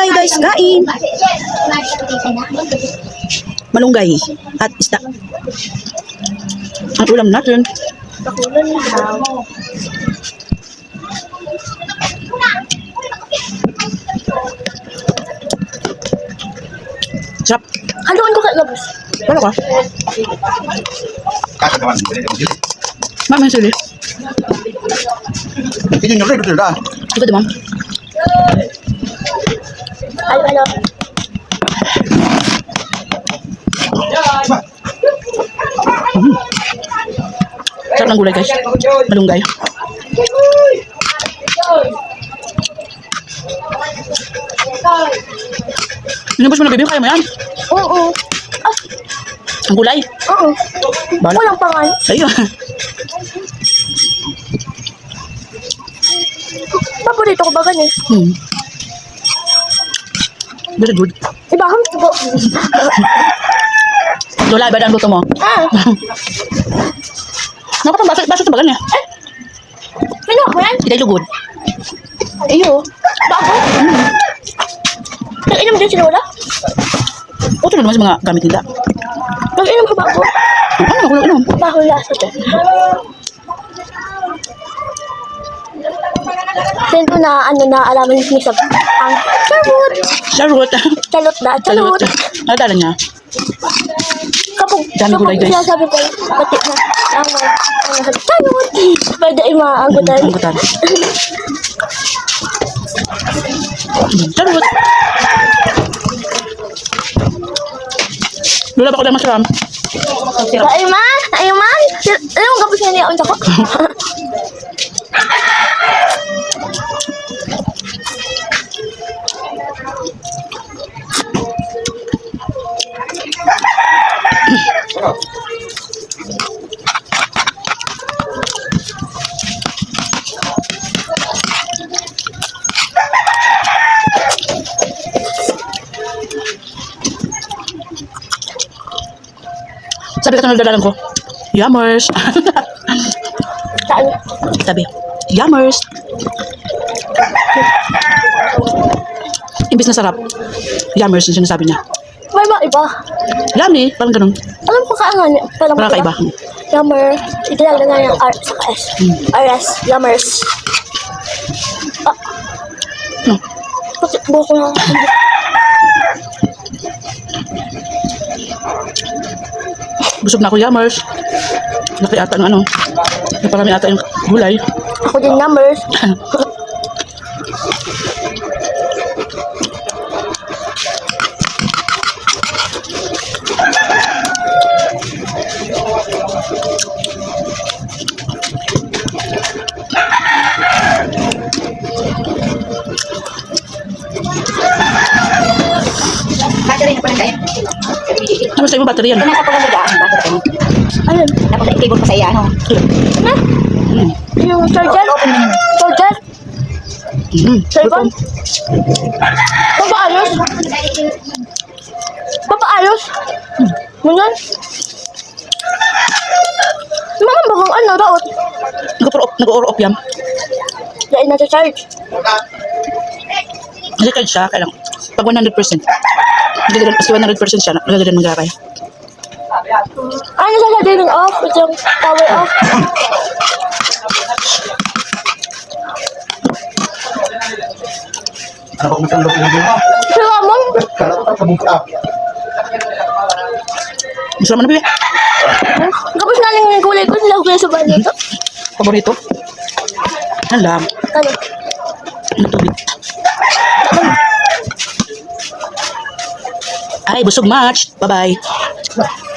tayo guys, kain. Malunggay at isda. Ang ulam natin. Sarap. Haluan ko. Wala ka? Hindi ko sila. Mama yung sili. Hindi nyo rin. Ito di ma'am. Halo, halo. Sarap ng gulay guys. Malunggay. Inubos mo na baby, kaya mo yan. Oo. Ah, Ang gulay. oo. Bala. Walang pangan. Ayun. Paborito ko ba ganun? Hmm. Very good. Ibaham ko. Lola, iba ang luto mo. Ah, Naku, itong baso, baso ito ba ganyan? sino ako yan? Hindi lugod. Iyo. Bago? Nag-inom din si Lola? Ito na naman sa mga gamit nila. Nag-inom ka bago? Ano, lang inom. Bago lasa to. Then ko na ano na alaman ni Sab. Ang charot. Charot. Chalot na. Charot. Ano dala niya? Kapag Dami gulay, guys. sinasabi ko, pati na ang mga mga charot. Pwede ay maanggutan. Ang gutan. Charot. Lola, bako lang masarap. Ay man! Ay man! Alam mo kapag niya niya unta ko? Sabi ka ng dadalan ko, Yummers. Saan? Sabi, Yummers. Imbis na sarap, Yummers yung sinasabi niya. May ba iba? Yummy, parang ganun. Alam ko kaangan. Parang Parang kaiba. Yummer. Ito lang na yung R sa S. RS. Yummers. Ah. No. Kasi buko na. Busog na ako, Yummers. Laki ata ng ano. Naparami ata yung gulay. Ako din numbers. Ano sa mo battery yan? Nasa pala nila ang battery. Ayun. Tapos sa cable pa sa iya, ano? Na? Hmm. Yung charger? Charger? Hmm. Cellphone? Papaayos? Papaayos? Ganyan? Mama, bakang ano, raot? Nag-o-off nag off yan. Dahil na charge. Kahit siya, kaya lang. Pag 100%. Nagagalan, kasi 100% siya, nagagalan ng garay. Ano sa sabihin off? Ito yung power off. Ano ba umitang loob yung mo? Tapos mukha. Gusto naman na bibi. Kapos na lang yung gulay ko, sila ko sa bahay nito. Paborito. Ang lam. Ano? Ang tubig. Ay, busog match. Bye-bye.